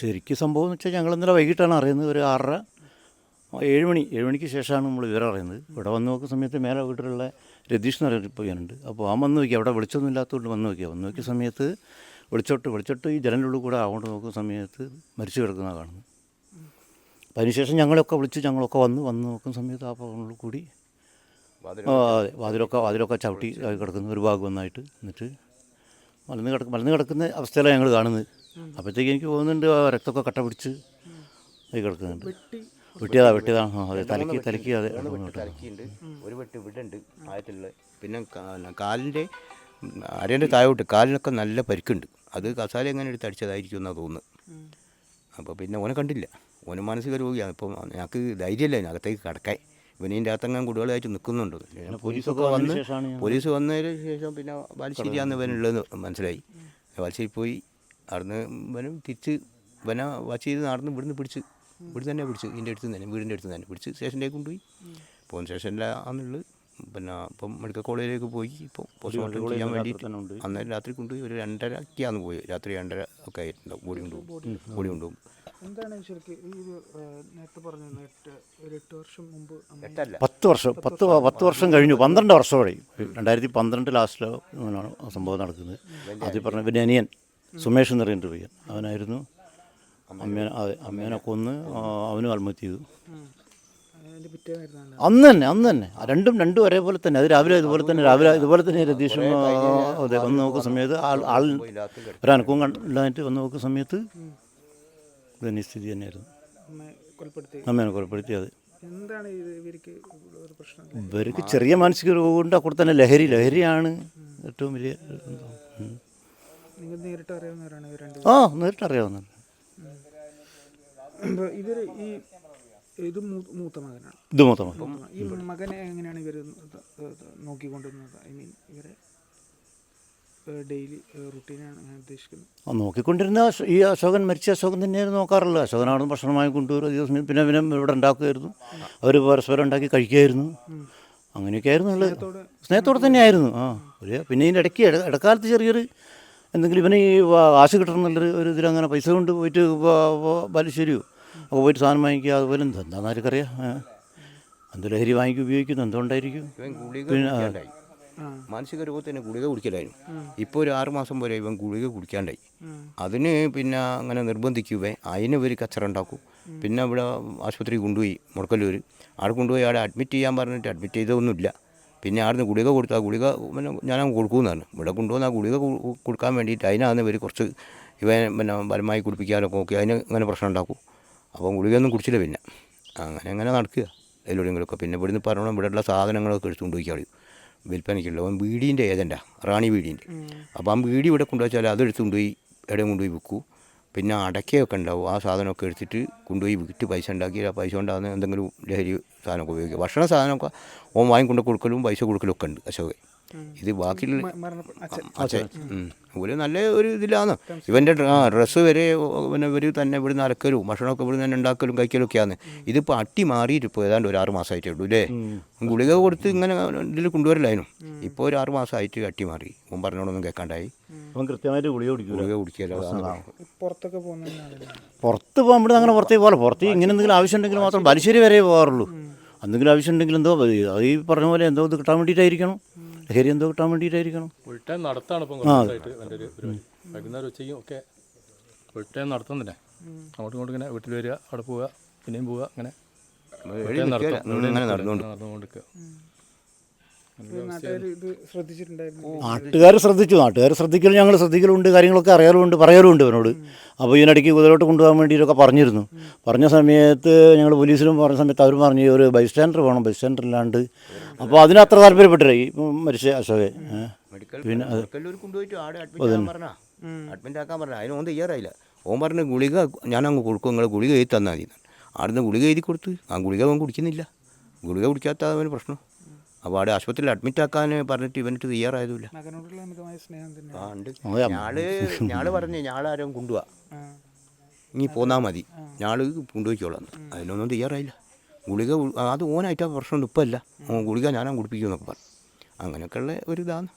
ശരിക്കും സംഭവം എന്ന് വെച്ചാൽ ഞങ്ങൾ ഇന്നലെ വൈകിട്ടാണ് അറിയുന്നത് ഒരു ആറര ഏഴ് മണി ഏഴ് മണിക്ക് ശേഷമാണ് നമ്മൾ വിവരം അറിയുന്നത്. ഇവിടെ വന്ന് നോക്കുന്ന സമയത്ത് മേലെ വീട്ടിലുള്ള രതീഷ് എന്ന് പറയുന്ന പയ്യനുണ്ട്. അപ്പോൾ ആ വന്ന് നോക്കി അവിടെ വെളിച്ചൊന്നും ഇല്ലാത്തതുകൊണ്ട് വന്ന് നോക്കിയാൽ വന്ന് നോക്കിയ സമയത്ത് വെളിച്ചോട്ട് വെളിച്ചോട്ട് ഈ ജനലുള്ളിൽ കൂടെ അങ്ങോട്ട് നോക്കുന്ന സമയത്ത് മരിച്ചു കിടക്കുന്ന കാണുന്നു അപ്പം അതിനുശേഷം ഞങ്ങളൊക്കെ വിളിച്ച് ഞങ്ങളൊക്കെ വന്ന് വന്ന് നോക്കുന്ന സമയത്ത് ആ ഭാഗങ്ങളിൽ കൂടി അതെ വാതിലൊക്കെ വാതിലൊക്കെ ചവിട്ടി കിടക്കുന്ന ഒരു ഭാഗം ഒന്നായിട്ട് എന്നിട്ട് മലന്ന് കിടക്കുന്ന മലന്ന് കിടക്കുന്ന അവസ്ഥയിലാണ് ഞങ്ങൾ കാണുന്നത്. അപ്പോഴത്തേക്ക് എനിക്ക് തോന്നുന്നുണ്ട് ആ രക്തമൊക്കെ കട്ട പിടിച്ച് ആയി കിടക്കുന്നുണ്ട്. വെട്ടിയതാ വെട്ടിയതാണ് ആ, അതെ തലക്കി തലക്ക് അതെ. തലക്കിയുണ്ട്. ഒരു വെട്ട് ഇവിടെ ഉണ്ട് ആയിട്ടുള്ള പിന്നെ കാലിന്റെ അരേന്റെ താഴോട്ട് കാലിനൊക്കെ നല്ല പരിക്കുണ്ട്. അത് കസാല എങ്ങനെ എടുത്ത് അടിച്ചതായിരിക്കും എന്നാണ് തോന്നുന്നത്. അപ്പോൾ പിന്നെ ഓനെ കണ്ടില്ല. ഓന് മാനസിക രോഗിയാണ്. ഇപ്പം ഞങ്ങൾക്ക് ധൈര്യമില്ല അകത്തേക്ക് കിടക്കാൻ. ഇവനീന്റെ അകത്തെങ്ങാൻ കുടികളായിട്ട് നിൽക്കുന്നുണ്ട് പോലീസൊക്കെ വന്ന് പോലീസ് വന്നതിന് ശേഷം പിന്നെ ബാലുശ്ശേരിയാന്ന് ഇവനുള്ളത് മനസ്സിലായി. ബാലുശ്ശേരി പോയി അവിടുന്ന് വനം തിരിച്ച് വന വാച്ച് ചെയ്ത് നടന്ന് ഇവിടുന്ന് പിടിച്ച് ഇവിടെ തന്നെ പിടിച്ച് ഇതിന്റെ അടുത്ത് തന്നെ വീടിന്റെ അടുത്ത് തന്നെ പിടിച്ച് സ്റ്റേഷനിലേക്ക് കൊണ്ടുപോയി. പോകുന്ന സ്റ്റേഷനിലാണെന്നുള്ളത് പിന്നെ ഇപ്പം മെഡിക്കൽ കോളേജിലേക്ക് പോയി ഇപ്പോൾ പോസ്റ്റ്മോർട്ടം ചെയ്യാൻ വേണ്ടിയിട്ട്. അന്നേരം രാത്രി കൊണ്ടുപോയി ഒരു രണ്ടരക്കാന്ന് പോയി. രാത്രി രണ്ടര ഒക്കെ ആയിട്ടുണ്ടാവും ബോഡി കൊണ്ടുപോകും. ബോഡി കൊണ്ടുപോകും. എന്താണ് ശരിക്കും ഈ ഒരു ആ, നേരത്തെ പറഞ്ഞ എട്ട് ഒരു എട്ട് വർഷം മുമ്പ് എട്ടല്ല. പത്ത് വർഷം പത്ത് പത്ത് വർഷം കഴിഞ്ഞു പന്ത്രണ്ട് വർഷം വർഷമായി രണ്ടായിരത്തി പന്ത്രണ്ട് ലാസ്റ്റിലോ ആണ് സംഭവം നടക്കുന്നത്. അതിൽ പറഞ്ഞ പിന്നെ അനിയൻ. സുമേഷ് എന്ന് പറയുന്ന പയ്യൻ അവനായിരുന്നു. അമ്മേനെ അതെ അമ്മേനെ കൊന്ന് അവനും ആത്മഹത്യ ചെയ്തു. അന്ന് തന്നെ അന്ന് തന്നെ. രണ്ടും രണ്ടും ഒരേപോലെ തന്നെ. അത് രാവിലെ ഇതുപോലെ തന്നെ രാവിലെ ഇതുപോലെ തന്നെ രതീഷും അതെ വന്ന് നോക്കുന്ന സമയത്ത് ആൾ ആൾ ഒരനക്കവും കണ്ടില്ലായിട്ട് വന്ന് നോക്കുന്ന സമയത്ത് ഇതന്നെ സ്ഥിതി തന്നെയായിരുന്നു. അമ്മേനെ കൊലപ്പെടുത്തി അതെ. ഇവർക്ക് ചെറിയ മാനസിക രോഗം കൊണ്ട് അക്കൂടെ തന്നെ ലഹരി ലഹരിയാണ് ഏറ്റവും വലിയ നേരിട്ട് അറിയാവുന്നവരാണ് ഇവർ ആ നേരിട്ട് അറിയാവുന്നുണ്ട് ഇവർ ഈ ഇത് മൂ- മൂത്ത മകനാണ്. ഇത് മൊത്തം ഈ മകനെ എങ്ങനെയാണ് ഇവർ നോക്കിക്കൊണ്ടിരുന്നത് ഐ മീൻ ഇവരെ ഡെയിലി റുട്ടീനാണ് ഞാൻ ഉദ്ദേശിക്കുന്നത്. ആ നോക്കിക്കൊണ്ടിരുന്ന അശോ- ഈ അശോകൻ മരിച്ച അശോകൻ തന്നെയായിരുന്നു നോക്കാറുള്ളത്. അശോകനാണ് ഭക്ഷണമായി കൊണ്ടുവരും ദിവസം പിന്നെ പിന്നെ ഇവിടെ ഉണ്ടാക്കുമായിരുന്നു അവർ പരസ്പരം ഉണ്ടാക്കി കഴിക്കുമായിരുന്നു അങ്ങനെയൊക്കെ ആയിരുന്നു ഉള്ളത് സ്നേഹത്തോടെ തന്നെയായിരുന്നു. ആ ഒരു പിന്നെ ഇതിന്റെ ഇടയ്ക്ക് ഇട- ഇടക്കാലത്ത് ചെറിയൊരു എന്തെങ്കിലും ഇവന് ഈ വ- കാശ് കിട്ടണം എന്നുള്ളൊരു ഒരു ഇതിലങ്ങനെ പൈസ കൊണ്ട് പോയിട്ട് ബാലുശ്ശേരിയോ അപ്പോൾ പോയിട്ട് സാധനം വാങ്ങിക്കുക അതുപോലെ എന്താ? എന്താണെന്ന് ആർക്കറിയാം? എന്ത് ലഹരി വാങ്ങിക്കും ഉപയോഗിക്കുന്നു എന്തുകൊണ്ടായിരിക്കും? ഇവൻ ഗുളിക പിന്നെ കുടിക്കാണ്ടായി. മാനസിക രോഗത്തിന് ഗുളിക കുടിക്കലായിരുന്നു. ഇപ്പോൾ ഒരു ആറ് മാസം വരെ ഇവൻ ഗുളിക കുടിക്കാണ്ടായി. അതിന് പിന്നെ അങ്ങനെ നിർബന്ധിക്കുവേ അതിന് ഇവർ കച്ചറ ഉണ്ടാക്കും പിന്നെ ഇവിടെ ആശുപത്രി കൊണ്ടുപോയി മുടക്കല്ലൂർ അവിടെ കൊണ്ടുപോയി അവിടെ അഡ്മിറ്റ് ചെയ്യാൻ പറഞ്ഞിട്ട് അഡ്മിറ്റ് ചെയ്തൊന്നുമില്ല പിന്നെ ആടുന്ന് ഗുളിക കൊടുത്തു ആ ഗുളിക പിന്നെ ഞാൻ കൊടുക്കുമെന്നാണ്. ഇവിടെ കൊണ്ടുവന്ന് ആ ഗുളിക കൊടുക്കാൻ വേണ്ടിയിട്ട് അതിനാന്ന് ഇവർ കുറച്ച് ഇവൻ പിന്നെ ബലമായി കുടിപ്പിക്കാനൊക്കെ നോക്കി അതിന് അങ്ങനെ പ്രശ്നം ഉണ്ടാക്കും. അപ്പം ഗുളികയൊന്നും കുടിച്ചില്ല പിന്നെ. അങ്ങനെ അങ്ങനെ നടക്കുക. എല്ലോടെങ്കിലുമൊക്കെ. പിന്നെ ഇവിടുന്ന് പറയണം ഇവിടെയുള്ള സാധനങ്ങളൊക്കെ എടുത്തുകൊണ്ട് പോയി കളയും. വിൽപ്പനയ്ക്കുള്ള. അവൻ ബീഡീന്റെ ഏജന്റാ റാണി ബീഡീന്റെ. അപ്പം ആ വീടി ഇവിടെ കൊണ്ടുവച്ചാൽ അത് എടുത്തുകൊണ്ട് പോയി എവിടെയും കൊണ്ടുപോയി വിൽക്കൂ. പിന്നെ അടയ്ക്കയൊക്കെ ഉണ്ടാവും. ആ സാധനമൊക്കെ എടുത്തിട്ട് കൊണ്ടുപോയി വിറ്റ് പൈസ ഉണ്ടാക്കി ആ പൈസ കൊണ്ടാകുന്ന എന്തെങ്കിലും ലഹരി സാധനമൊക്കെ ഉപയോഗിക്കുക. ഭക്ഷണ സാധനമൊക്കെ ഓൻ വാങ്ങിക്കൊണ്ട് കൊടുക്കലും പൈസ കൊടുക്കലും ഒക്കെ ഉണ്ട് അശോകൻ ഇത് ബാക്കിയുള്ള അച്ഛൻ ഒരു നല്ല ഒരു ഇതിലാണ്. ഇവന്റെ ആ ഡ്രസ്സ് വരെ പിന്നെ ഇവർ തന്നെ ഇവിടുന്ന് അലക്കലും ഭക്ഷണമൊക്കെ ഇവിടുന്ന് തന്നെ ഉണ്ടാക്കലും കഴിക്കലും ഒക്കെയാണ് ഇതിപ്പോൾ അട്ടി മാറിയിട്ട് ഇപ്പോൾ ഏതാണ്ട് ഒരു ആറ് മാസമായിട്ടേ ഉള്ളൂ അല്ലേ? ഗുളിക കൊടുത്ത് ഇങ്ങനെ ഇതിൽ കൊണ്ടുവരില്ലായിരുന്നു ഇപ്പോൾ ഒരു ആറ് മാസമായിട്ട് അട്ടി മാറി. ഓൻ പറഞ്ഞോടൊന്നും കേൾക്കാണ്ടായി. അവൻ കൃത്യമായിട്ട് ഗുളിക ഗുളിക പുറത്തൊക്കെ പുറത്ത് പോകാൻ ഇവിടെ അങ്ങനെ പുറത്തേക്ക് പോകാം പുറത്ത് ഇങ്ങനെ എന്തെങ്കിലും ആവശ്യം ഉണ്ടെങ്കിൽ മാത്രം ബാലുശ്ശേരി വരെ പോകാറുള്ളൂ. എന്തെങ്കിലും ആവശ്യം ഉണ്ടെങ്കിൽ എന്തോ അത് ഈ പറഞ്ഞ പോലെ എന്തോ ഇത് കിട്ടാൻ വേണ്ടിയിട്ടായിരിക്കണം. ലഹരി എന്തോ കിട്ടാൻ വേണ്ടിയിട്ടായിരിക്കണം. ഫുൾ ടൈം നടത്താണ് ഇപ്പം കുറച്ച് എന്റെ ഒരു പരിപാടി. വൈകുന്നേരം ഉച്ചയ്ക്കും ഒക്കെ ഫുൾ ടൈം നടത്തം തന്നെ അങ്ങോട്ടും ഇങ്ങോട്ടും ഇങ്ങനെ വീട്ടിൽ വരിക അവിടെ പോവുക പിന്നെയും പോവുക അങ്ങനെ. നടന്നുകൊണ്ട്. നടന്നുകൊണ്ടിരിക്കുക നാട്ടുകാർ ശ്രദ്ധിച്ചു. നാട്ടുകാർ ശ്രദ്ധിക്കലും ഞങ്ങൾ ശ്രദ്ധിക്കലുണ്ട് കാര്യങ്ങളൊക്കെ അറിയാറുമുണ്ട് പറയാറുമുണ്ട് ഇവനോട്. അപ്പോൾ ഇതിനിടയ്ക്ക് കുതിരോട്ട് കൊണ്ടുപോകാൻ വേണ്ടിയിട്ടൊക്കെ പറഞ്ഞിരുന്നു. പറഞ്ഞ സമയത്ത് ഞങ്ങൾ പോലീസിലും പറഞ്ഞ സമയത്ത് അവർ പറഞ്ഞു ഒരു ബൈ സ്റ്റാൻഡർ വേണം ബൈ സ്റ്റാൻഡർ ഇല്ലാണ്ട്. അപ്പോൾ അതിന് അത്ര താല്പര്യപ്പെട്ടില്ല ഈ മരിച്ച അശോകെ മെഡിക്കൽ പിന്നെ കൊണ്ടുപോയിട്ട് ആടെ അഡ്മിറ്റ് ആക്കാൻ പറഞ്ഞു? അഡ്മിറ്റ് ആക്കാൻ പറഞ്ഞ? അതിന് ഓൻ തയ്യാറായില്ല. ഓൻ പറഞ്ഞ ഗുളിക ഞാൻ അങ്ങ് കൊടുക്കും നിങ്ങൾ ഗുളിക എഴുതി തന്നാൽ മതി. ആടുന്ന് ഗുളിക എഴുതി കൊടുത്ത് ആ ഗുളിക അവൻ കുടിക്കുന്നില്ല. ഗുളിക കുടിക്കാത്ത അവന് പ്രശ്നം. അപ്പോൾ അവിടെ ആശുപത്രിയിൽ അഡ്മിറ്റ് ആക്കാൻ പറഞ്ഞിട്ട് ഇവനിട്ട് തയ്യാറായതുമില്ല മകനോടുള്ള അമിതമായ സ്നേഹം തന്നെ ആ ഉണ്ട്. അതെ. ഞാൾ ഞാൾ പറഞ്ഞ് ഞാളാരും കൊണ്ടുപോവാ. ഇനി പോന്നാൽ മതി. ഞാൾ കൊണ്ടുപോയിക്കോളാം. അതിനൊന്നും തയ്യാറായില്ല ഗുളിക അത് ഓനായിട്ടാ പ്രശ്നം ഇപ്പം അല്ല ഗുളിക ഞാനാ കുടിപ്പിക്കുമെന്നൊക്കെ പറഞ്ഞു. അങ്ങനെയൊക്കെയുള്ള ഒരു ഇതാണ്.